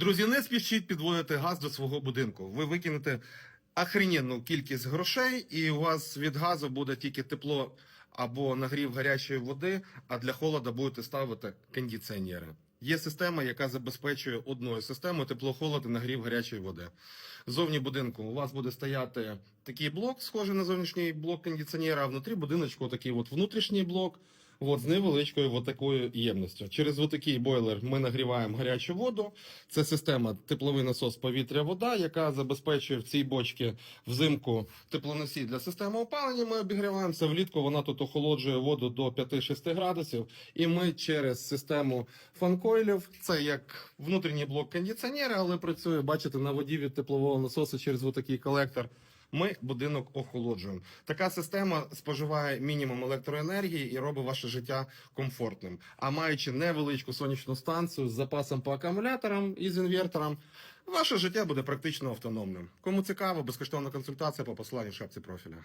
Друзі, не спішіть підводити газ до свого будинку. Ви викинете охрененну кількість грошей, і у вас від газу буде тільки тепло або нагрів гарячої води, а для холода будете ставити кондиціонери. Є система, яка забезпечує одною системою тепло-холод і нагрів гарячої води. Зовні будинку у вас буде стояти такий блок, схожий на зовнішній блок кондиціонера, а внутрі будиночку такий от внутрішній блок. От з невеличкою от такою ємністю. Через отакий бойлер ми нагріваємо гарячу воду. Це система тепловий насос повітря-вода, яка забезпечує в цій бочці взимку теплоносій для системи опалення. Ми обігріваємося. Влітку вона тут охолоджує воду до 5-6 градусів. І ми через систему фанкойлів, це як внутрішній блок кондиціонера, але працює, бачите, на воді від теплового насосу через отакий колектор. Ми будинок охолоджуємо. Така система споживає мінімум електроенергії і робить ваше життя комфортним. А маючи невеличку сонячну станцію з запасом по акумуляторам і з інвертором, ваше життя буде практично автономним. Кому цікаво, безкоштовна консультація по посиланню в шапці профіля.